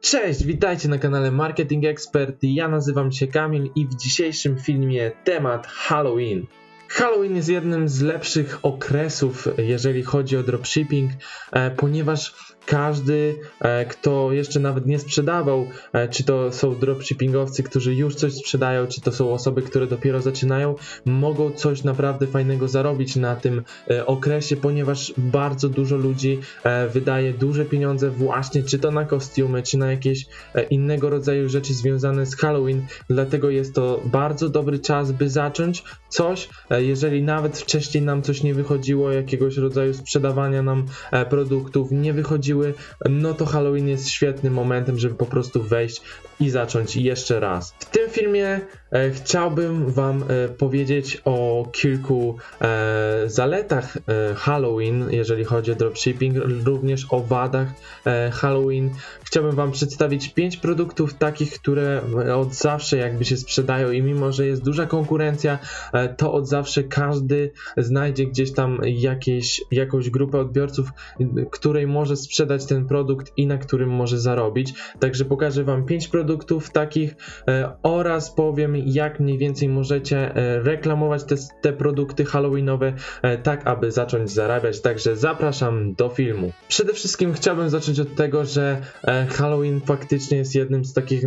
Cześć, witajcie na kanale Marketing Expert. Ja nazywam się Kamil i w dzisiejszym filmie temat Halloween. Halloween jest jednym z lepszych okresów, jeżeli chodzi o dropshipping, e, ponieważ każdy, e, kto jeszcze nawet nie sprzedawał, e, czy to są dropshippingowcy, którzy już coś sprzedają, czy to są osoby, które dopiero zaczynają, mogą coś naprawdę fajnego zarobić na tym e, okresie, ponieważ bardzo dużo ludzi wydaje duże pieniądze właśnie, czy to na kostiumy, czy na jakieś innego rodzaju rzeczy związane z Halloween, dlatego jest to bardzo dobry czas, by zacząć coś, jeżeli nawet wcześniej nam coś nie wychodziło, jakiegoś rodzaju sprzedawania nam produktów nie no to Halloween jest świetnym momentem, żeby po prostu wejść i zacząć jeszcze raz. W tym filmie e, chciałbym Wam e, powiedzieć o kilku e, zaletach e, Halloween, jeżeli chodzi o dropshipping, również o wadach e, Halloween. Chciałbym Wam przedstawić pięć produktów takich, które od zawsze jakby się sprzedają i mimo, że jest duża konkurencja, e, to od zawsze każdy znajdzie gdzieś tam jakieś, jakąś grupę odbiorców, której może sprzedać ten produkt i na którym może zarobić. Także pokażę Wam pięć produktów takich e, oraz powiem, jak mniej więcej możecie e, reklamować te, te produkty Halloweenowe, e, tak aby zacząć zarabiać. Także zapraszam do filmu. Przede wszystkim chciałbym zacząć od tego, że Halloween faktycznie jest jednym z takich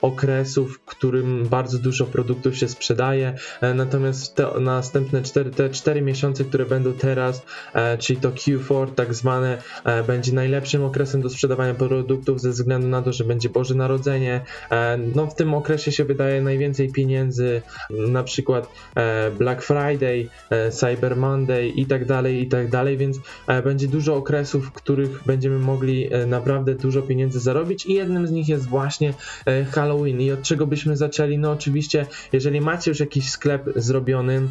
okresów, w którym bardzo dużo produktów się sprzedaje. Natomiast te następne 4, te 4 miesiące, które będą teraz, czyli to Q4 tak zwane, e, będzie najlepszym okresem do sprzedawania produktów ze względu na to, że będzie Boże Narodzenie. E, No w tym okresie się wydaje najwięcej pieniędzy, na przykład e, Black Friday, e, Cyber Monday i tak dalej, i tak dalej, więc będzie dużo okresów, w których będziemy mogli naprawdę dużo pieniędzy zarobić i jednym z nich jest właśnie Halloween. I od czego byśmy zaczęli? No oczywiście, jeżeli macie już jakiś sklep zrobiony,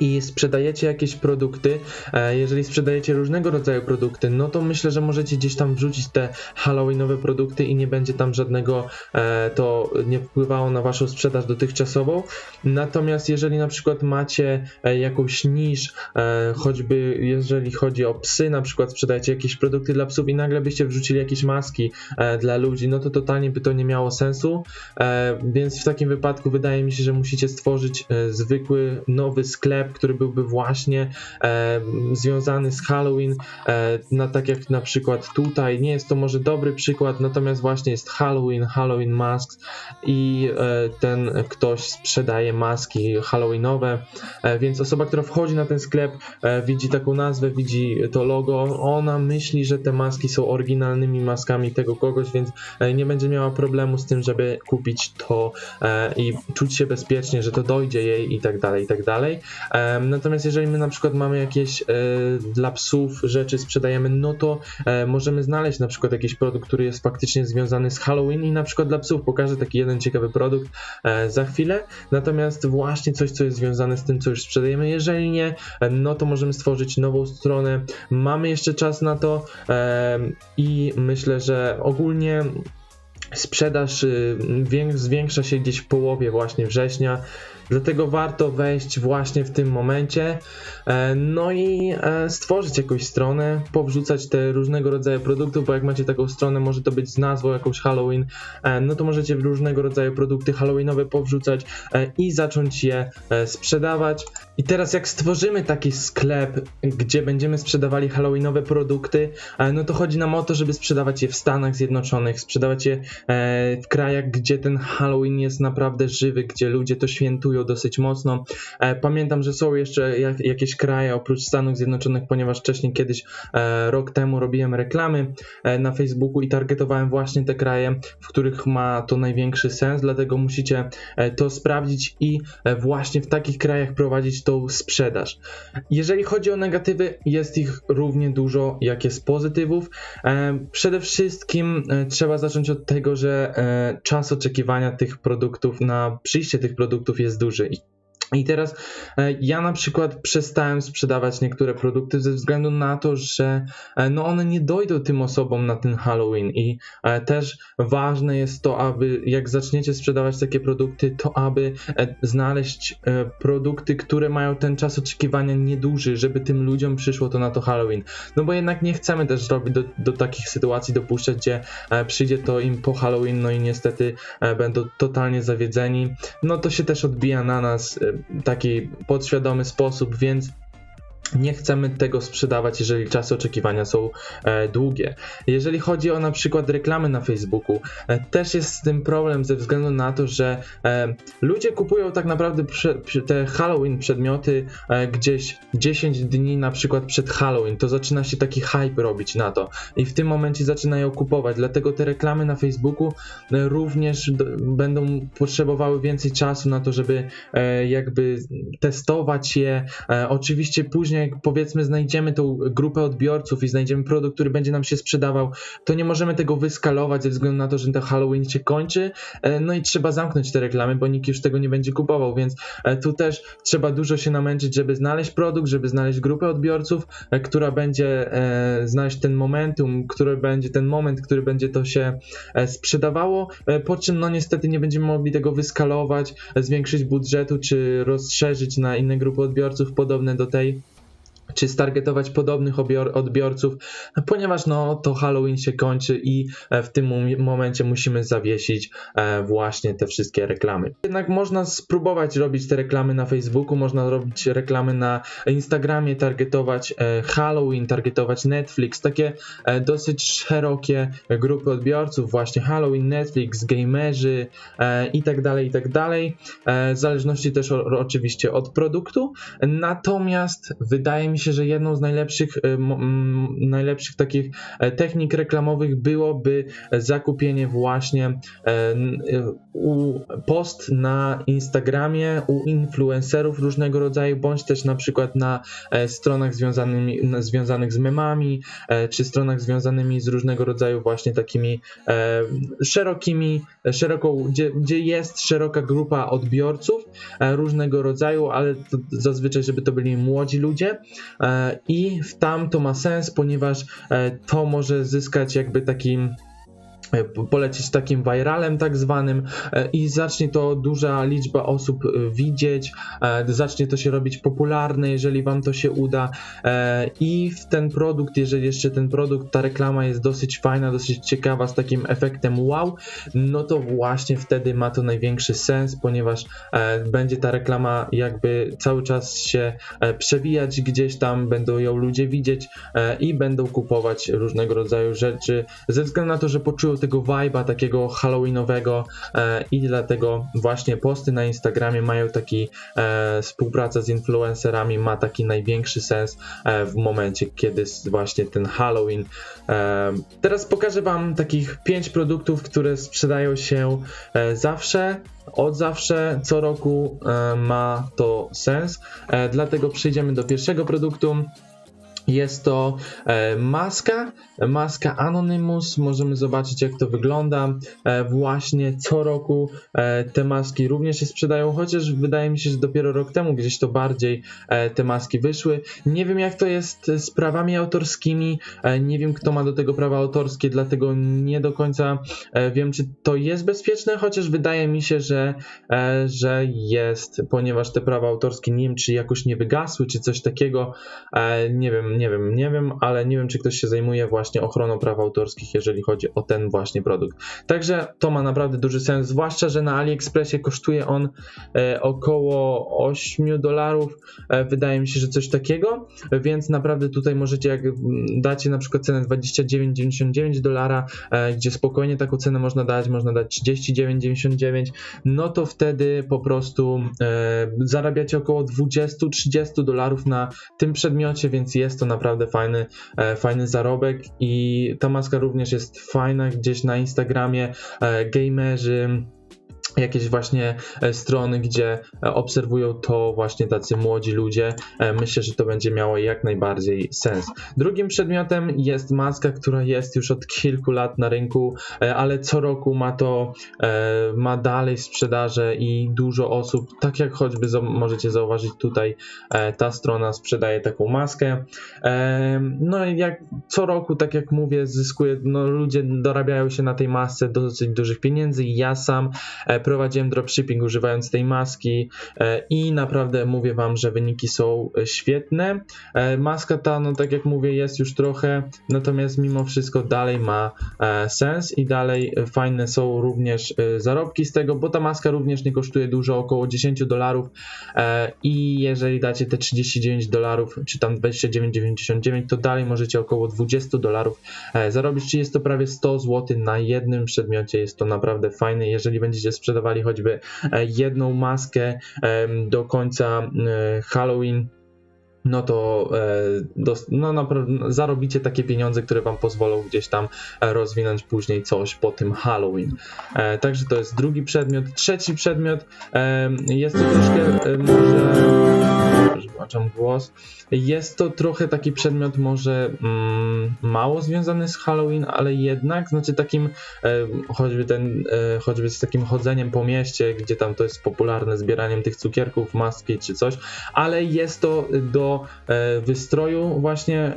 i sprzedajecie jakieś produkty, e, jeżeli sprzedajecie różnego rodzaju produkty, no to myślę, że możecie gdzieś tam wrzucić te halloweenowe produkty i nie będzie tam żadnego, e, to nie wpływało na waszą sprzedaż dotychczasową. Natomiast jeżeli na przykład macie e, jakąś niż, e, choćby jeżeli chodzi o psy, na przykład sprzedajecie jakieś produkty dla psów i nagle byście wrzucili jakieś maski dla ludzi, no to totalnie by to nie miało sensu, więc w takim wypadku wydaje mi się, że musicie stworzyć zwykły, nowy sklep, który byłby właśnie e, związany z Halloween, e, na, tak jak na przykład tutaj, nie jest to może dobry przykład, natomiast właśnie jest Halloween, Halloween Masks i e, ten ktoś sprzedaje maski Halloweenowe, e, więc osoba, która wchodzi na ten sklep, e, widzi taką nazwę, widzi to logo, ona myśli, że te maski są oryginalnymi maskami tego kogoś, więc e, nie będzie miała problemu z tym, żeby kupić to i czuć się bezpiecznie, że to dojdzie jej i tak dalej, i tak dalej. Natomiast jeżeli my na przykład mamy jakieś e, dla psów rzeczy sprzedajemy, no to e, możemy znaleźć na przykład jakiś produkt, który jest faktycznie związany z Halloween i na przykład dla psów pokażę taki jeden ciekawy produkt e, za chwilę. Natomiast właśnie coś, co jest związane z tym, co już sprzedajemy. Jeżeli nie, no to możemy stworzyć nową stronę. Mamy jeszcze czas na to i myślę, że ogólnie sprzedaż y, wię- zwiększa się gdzieś w połowie właśnie września. Dlatego warto wejść właśnie w tym momencie, e, no i e, stworzyć jakąś stronę, powrzucać te różnego rodzaju produktów, bo jak macie taką stronę, może to być z nazwą jakąś Halloween, e, no to możecie różnego rodzaju produkty Halloweenowe powrzucać i zacząć je sprzedawać. I teraz jak stworzymy taki sklep, gdzie będziemy sprzedawali Halloweenowe produkty, no to chodzi nam o to, żeby sprzedawać je w Stanach Zjednoczonych, sprzedawać je w krajach, gdzie ten Halloween jest naprawdę żywy, gdzie ludzie to świętują dosyć mocno. E, Pamiętam, że są jeszcze jak, jakieś kraje oprócz Stanów Zjednoczonych, ponieważ wcześniej kiedyś e, rok temu robiłem reklamy e, na Facebooku i targetowałem właśnie te kraje, w których ma to największy sens, dlatego musicie to sprawdzić i właśnie w takich krajach prowadzić tą sprzedaż. Jeżeli chodzi o negatywy, jest ich równie dużo, jak jest pozytywów. Przede wszystkim trzeba zacząć od tego, że czas oczekiwania tych produktów na przyjście tych produktów jest duży. I I teraz e, ja na przykład przestałem sprzedawać niektóre produkty ze względu na to, że e, no one nie dojdą tym osobom na ten Halloween i e, też ważne jest to, aby jak zaczniecie sprzedawać takie produkty, to aby znaleźć produkty, które mają ten czas oczekiwania nieduży, żeby tym ludziom przyszło to na to Halloween. No bo jednak nie chcemy też robić do, do takich sytuacji dopuszczać, gdzie przyjdzie to im po Halloween, no i niestety będą totalnie zawiedzeni. No to się też odbija na nas taki podświadomy sposób, więc nie chcemy tego sprzedawać, jeżeli czasy oczekiwania są e, długie. Jeżeli chodzi o na przykład reklamy na Facebooku, e, też jest z tym problem ze względu na to, że e, ludzie kupują tak naprawdę te Halloween przedmioty gdzieś 10 dni na przykład przed Halloween. To zaczyna się taki hype robić na to i w tym momencie zaczynają kupować. Dlatego te reklamy na Facebooku również będą potrzebowały więcej czasu na to, żeby jakby testować je. oczywiście później później jak powiedzmy znajdziemy tą grupę odbiorców i znajdziemy produkt, który będzie nam się sprzedawał, to nie możemy tego wyskalować ze względu na to, że ten Halloween się kończy, e, no i trzeba zamknąć te reklamy, bo nikt już tego nie będzie kupował, więc e, tu też trzeba dużo się namęczyć, żeby znaleźć produkt, żeby znaleźć grupę odbiorców, e, która będzie znaleźć ten momentum, który będzie ten moment, który będzie to się sprzedawało, po czym no niestety nie będziemy mogli tego wyskalować, zwiększyć budżetu, czy rozszerzyć na inne grupy odbiorców podobne do tej czy stargetować podobnych odbiorców, ponieważ no to Halloween się kończy i e, w tym momencie musimy zawiesić e, właśnie te wszystkie reklamy. Jednak można spróbować robić te reklamy na Facebooku, można robić reklamy na Instagramie, targetować e, Halloween, targetować Netflix, takie dosyć szerokie grupy odbiorców, właśnie Halloween, Netflix, gamerzy i tak dalej, i tak dalej, w zależności też oczywiście od produktu. Natomiast wydaje mi się, że jedną z najlepszych, e, najlepszych takich e, technik reklamowych byłoby zakupienie właśnie e, post na Instagramie u influencerów różnego rodzaju, bądź też na przykład na stronach związanymi, związanych z memami, czy stronach związanymi z różnego rodzaju właśnie takimi szerokimi, szeroką, gdzie, gdzie jest szeroka grupa odbiorców różnego rodzaju, ale zazwyczaj, żeby to byli młodzi ludzie, i w tam to ma sens, ponieważ e, to może zyskać jakby takim E, polecieć takim viralem tak zwanym e, i zacznie to duża liczba osób e, widzieć, zacznie to się robić popularne, jeżeli wam to się uda. I w ten produkt, jeżeli jeszcze ten produkt, ta reklama jest dosyć fajna, dosyć ciekawa z takim efektem wow, no to właśnie wtedy ma to największy sens, ponieważ będzie ta reklama jakby cały czas się przewijać gdzieś tam, będą ją ludzie widzieć i będą kupować różnego rodzaju rzeczy ze względu na to, że poczują tego vibe'a takiego halloweenowego e, i dlatego właśnie posty na Instagramie mają taki e, współpraca z influencerami ma taki największy sens e, w momencie, kiedy właśnie ten Halloween. Teraz pokażę Wam takich pięć produktów, które sprzedają się zawsze od zawsze, co roku ma to sens. Dlatego przejdziemy do pierwszego produktu. Jest to e, maska, maska Anonymous. Możemy zobaczyć, jak to wygląda. E, właśnie co roku e, te maski również się sprzedają, chociaż wydaje mi się, że dopiero rok temu gdzieś to bardziej te maski wyszły. Nie wiem, jak to jest z prawami autorskimi. Nie wiem, kto ma do tego prawa autorskie, dlatego nie do końca wiem, czy to jest bezpieczne, chociaż wydaje mi się, że, że jest, ponieważ te prawa autorskie nie wiem, czy jakoś nie wygasły, czy coś takiego. Nie wiem, nie wiem, nie wiem, ale nie wiem, czy ktoś się zajmuje właśnie ochroną praw autorskich, jeżeli chodzi o ten właśnie produkt. Także to ma naprawdę duży sens, zwłaszcza, że na AliExpressie kosztuje on e, około 8 dolarów, e, wydaje mi się, że coś takiego, więc naprawdę tutaj możecie, jak dacie na przykład cenę 29,99 dolara, e, gdzie spokojnie taką cenę można dać, można dać 39,99, no to wtedy po prostu zarabiacie około 20-30 dolarów na tym przedmiocie, więc jest naprawdę fajny, e, fajny zarobek i ta maska również jest fajna gdzieś na Instagramie. E, gamerzy jakieś właśnie e, strony, gdzie e, obserwują to właśnie tacy młodzi ludzie. E, Myślę, że to będzie miało jak najbardziej sens. Drugim przedmiotem jest maska, która jest już od kilku lat na rynku, ale co roku ma to, ma dalej sprzedaże i dużo osób, tak jak choćby możecie zauważyć tutaj, ta strona sprzedaje taką maskę. No i jak co roku, tak jak mówię, zyskuje, no ludzie dorabiają się na tej masce dosyć dużych pieniędzy ja sam prowadziłem dropshipping używając tej maski e, i naprawdę mówię wam, że wyniki są e, świetne. E, Maska ta, no tak jak mówię, jest już trochę, natomiast mimo wszystko dalej ma sens i dalej fajne są również zarobki z tego, bo ta maska również nie kosztuje dużo, około 10 dolarów i jeżeli dacie te 39 dolarów, czy tam 29,99, to dalej możecie około 20 dolarów zarobić, czyli jest to prawie 100 zł na jednym przedmiocie, jest to naprawdę fajne, jeżeli będziecie sprzedawali choćby e, jedną maskę do końca e, Halloween, no to e, dos- no naprawdę zarobicie takie pieniądze, które wam pozwolą gdzieś tam e, rozwinąć później coś po tym Halloween. E, także to jest drugi przedmiot. Trzeci przedmiot jest to troszkę może przepraszam głos. Jest to trochę taki przedmiot może mm, mało związany z Halloween, ale jednak, znaczy takim choćby ten, choćby z takim chodzeniem po mieście, gdzie tam to jest popularne, zbieraniem tych cukierków, maski czy coś, ale jest to do e, wystroju właśnie e,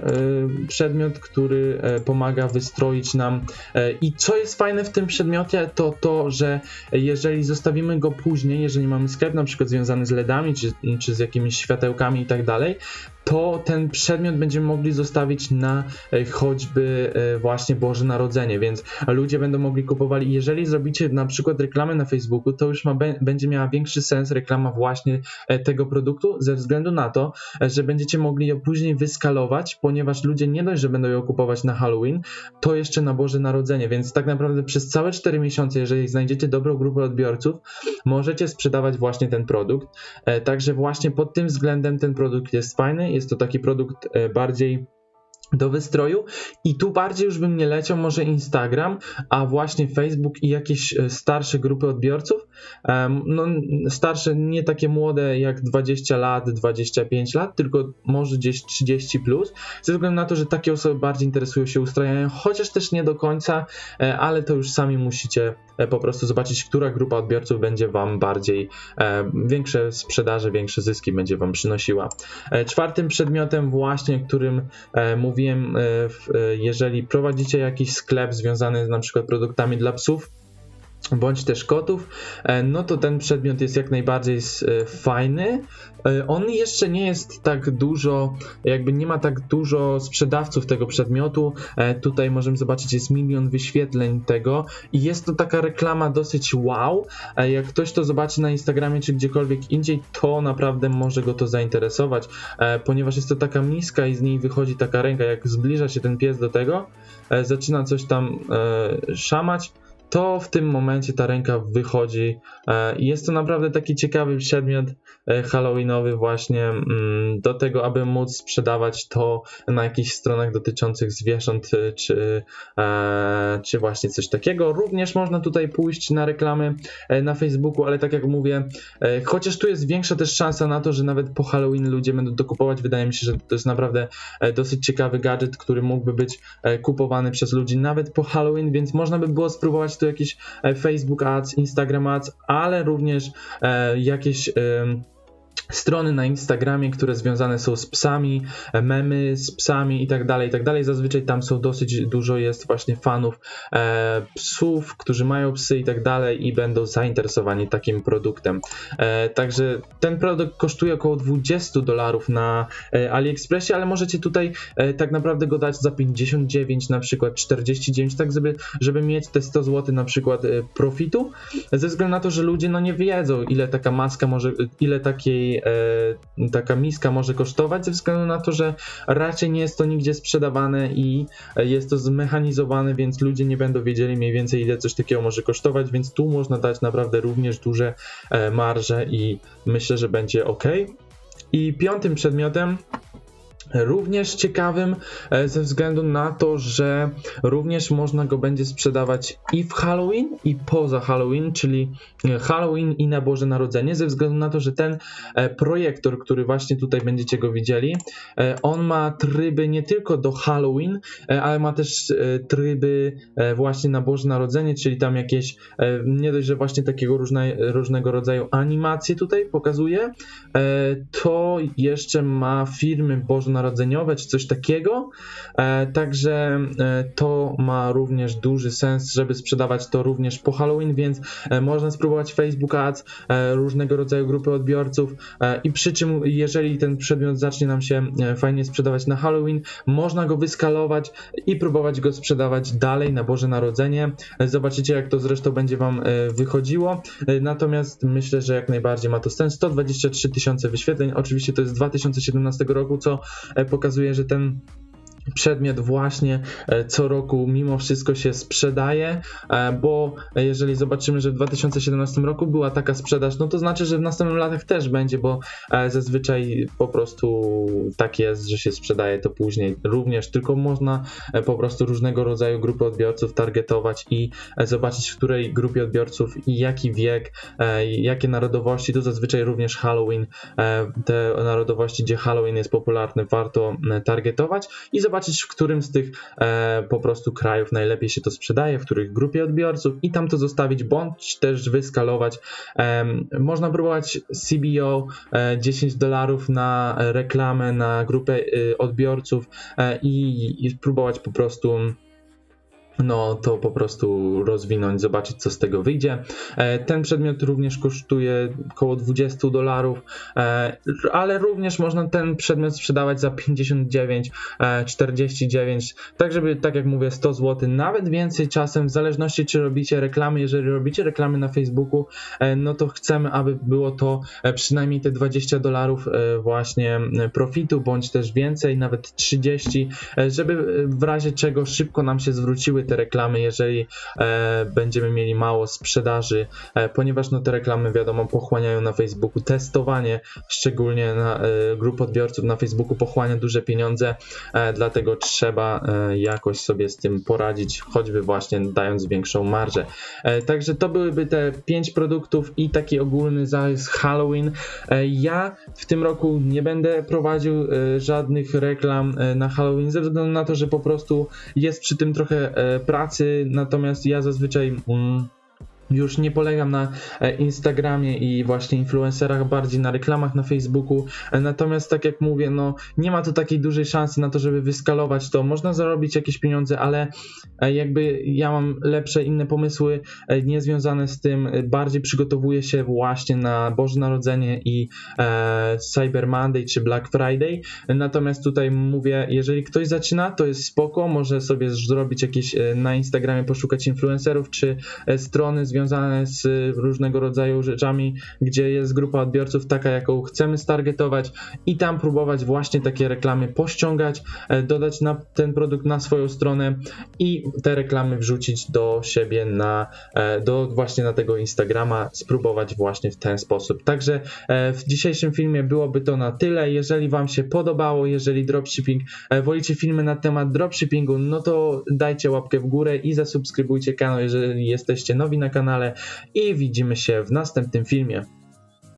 przedmiot, który e, pomaga wystroić nam i co jest fajne w tym przedmiocie, to to, że jeżeli zostawimy go później, jeżeli mamy sklep na przykład związany z LEDami, czy, czy z jakimiś światełkami i tak dalej, to ten przedmiot będziemy mogli zostawić na choćby właśnie Boże Narodzenie, więc ludzie będą mogli kupowali. Jeżeli zrobicie na przykład reklamę na Facebooku, to już ma, będzie miała większy sens reklama właśnie tego produktu, ze względu na to, że będziecie mogli ją później wyskalować, ponieważ ludzie nie dość, że będą ją kupować na Halloween, to jeszcze na Boże Narodzenie, więc tak naprawdę przez całe 4 miesiące, jeżeli znajdziecie dobrą grupę odbiorców, możecie sprzedawać właśnie ten produkt. E, Także właśnie pod tym względem ten produkt jest fajny. Jest to taki produkt e, bardziej do wystroju i tu bardziej już bym nie leciał może Instagram, a właśnie Facebook i jakieś e, starsze grupy odbiorców. No starsze, nie takie młode jak 20 lat, 25 lat, tylko może gdzieś 30 plus, ze względu na to, że takie osoby bardziej interesują się ustrajaniem, chociaż też nie do końca, e, ale to już sami musicie e, po prostu zobaczyć, która grupa odbiorców będzie wam bardziej większe sprzedaże, większe zyski będzie wam przynosiła. Czwartym przedmiotem właśnie, którym e, mówiłem, e, e, jeżeli prowadzicie jakiś sklep związany z na przykład produktami dla psów, bądź też kotów, e, no to ten przedmiot jest jak najbardziej e, fajny. E, On jeszcze nie jest tak dużo, jakby nie ma tak dużo sprzedawców tego przedmiotu. Tutaj możemy zobaczyć, jest milion wyświetleń tego i jest to taka reklama dosyć wow. Jak ktoś to zobaczy na Instagramie czy gdziekolwiek indziej, to naprawdę może go to zainteresować, ponieważ jest to taka miska i z niej wychodzi taka ręka. Jak zbliża się ten pies do tego, zaczyna coś tam szamać, to w tym momencie ta ręka wychodzi. e, i Jest to naprawdę taki ciekawy przedmiot halloweenowy właśnie mm, do tego, aby móc sprzedawać to na jakichś stronach dotyczących zwierząt e, czy, e, czy właśnie coś takiego. Również można tutaj pójść na reklamy e, na Facebooku, ale tak jak mówię, e, chociaż tu jest większa też szansa na to, że nawet po Halloween ludzie będą to kupować, wydaje mi się, że to jest naprawdę e, dosyć ciekawy gadżet, który mógłby być e, kupowany przez ludzi nawet po Halloween, więc można by było spróbować tu jakieś e, Facebook Ads, Instagram Ads, ale również e, jakieś strony na Instagramie, które związane są z psami, e, memy z psami i tak dalej, i tak dalej. Zazwyczaj tam są dosyć dużo jest właśnie fanów e, psów, którzy mają psy i tak dalej i będą zainteresowani takim produktem. E, także ten produkt kosztuje około 20 dolarów na e, AliExpressie, ale możecie tutaj e, tak naprawdę go dać za 59, na przykład 49, tak żeby, żeby mieć te 100 zł na przykład e, profitu, ze względu na to, że ludzie no nie wiedzą ile taka maska może, ile takiej e, taka miska może kosztować, ze względu na to, że raczej nie jest to nigdzie sprzedawane i jest to zmechanizowane, więc ludzie nie będą wiedzieli mniej więcej ile coś takiego może kosztować, więc tu można dać naprawdę również duże e, marże i myślę, że będzie ok. I piątym przedmiotem Również ciekawym e, ze względu na to, że również można go będzie sprzedawać i w Halloween, i poza Halloween, czyli e, Halloween i na Boże Narodzenie, ze względu na to, że ten e, projektor, który właśnie tutaj będziecie go widzieli, on ma tryby nie tylko do Halloween, ale ma też tryby właśnie na Boże Narodzenie, czyli tam jakieś nie dość, że właśnie takiego różne, różnego rodzaju animacje tutaj pokazuje, to jeszcze ma firmy bożonarodzeniowe czy coś takiego. E, Także e, to ma również duży sens, żeby sprzedawać to również po Halloween, więc e, można spróbować Facebook Ads, różnego rodzaju grupy odbiorców i przy czym jeżeli ten przedmiot zacznie nam się fajnie sprzedawać na Halloween, można go wyskalować i próbować go sprzedawać dalej na Boże Narodzenie. Zobaczycie jak to zresztą będzie Wam wychodziło. Natomiast myślę, że jak najbardziej ma to sens. 123 tysiące wyświetleń, oczywiście to jest z 2017 roku, co pokazuje, że ten przedmiot właśnie e, co roku mimo wszystko się sprzedaje, e, bo jeżeli zobaczymy, że w 2017 roku była taka sprzedaż, no to znaczy, że w następnych latach też będzie, bo e, zazwyczaj po prostu tak jest, że się sprzedaje to później. Również, tylko można po prostu różnego rodzaju grupy odbiorców targetować i zobaczyć w której grupie odbiorców i jaki wiek, jakie narodowości, to zazwyczaj również Halloween, te narodowości, gdzie Halloween jest popularny, warto targetować i zobaczyć, w którym z tych e, po prostu krajów najlepiej się to sprzedaje, w których grupie odbiorców i tam to zostawić, bądź też wyskalować. Em, można próbować CBO e, 10 dolarów na reklamę, na grupę e, odbiorców e, i, i próbować po prostu no to po prostu rozwinąć, zobaczyć co z tego wyjdzie. E, Ten przedmiot również kosztuje około 20 dolarów, e, ale również można ten przedmiot sprzedawać za 59, e, 49, tak żeby, tak jak mówię, 100 zł, nawet więcej czasem, w zależności czy robicie reklamy, jeżeli robicie reklamy na Facebooku, e, no to chcemy, aby było to e, przynajmniej te 20 dolarów e, właśnie e, profitu, bądź też więcej, nawet 30, e, żeby e, w razie czego szybko nam się zwróciły te reklamy, jeżeli e, będziemy mieli mało sprzedaży, e, ponieważ no te reklamy wiadomo pochłaniają na Facebooku testowanie, szczególnie na e, grup odbiorców na Facebooku pochłania duże pieniądze, dlatego trzeba jakoś sobie z tym poradzić, choćby właśnie dając większą marżę. Także to byłyby te pięć produktów i taki ogólny zarys Halloween. Ja w tym roku nie będę prowadził żadnych reklam na Halloween ze względu na to, że po prostu jest przy tym trochę pracy, natomiast ja zazwyczaj mm, już nie polegam na e, Instagramie i właśnie influencerach, bardziej na reklamach na Facebooku. E, Natomiast tak jak mówię, no nie ma tu takiej dużej szansy na to, żeby wyskalować to. Można zarobić jakieś pieniądze, ale e, jakby ja mam lepsze inne pomysły niezwiązane z tym. Bardziej przygotowuję się właśnie na Boże Narodzenie i Cyber Monday czy Black Friday. Natomiast tutaj mówię, jeżeli ktoś zaczyna, to jest spoko, może sobie zrobić jakieś na Instagramie, poszukać influencerów czy strony związane z e, różnego rodzaju rzeczami, gdzie jest grupa odbiorców taka, jaką chcemy stargetować i tam próbować właśnie takie reklamy pościągać, e, dodać na ten produkt na swoją stronę i te reklamy wrzucić do siebie na, e, do właśnie na tego Instagrama, spróbować właśnie w ten sposób. Także e, w dzisiejszym filmie byłoby to na tyle. Jeżeli Wam się podobało, jeżeli dropshipping, wolicie filmy na temat dropshippingu, no to dajcie łapkę w górę i zasubskrybujcie kanał, jeżeli jesteście nowi na kanale i widzimy się w następnym filmie.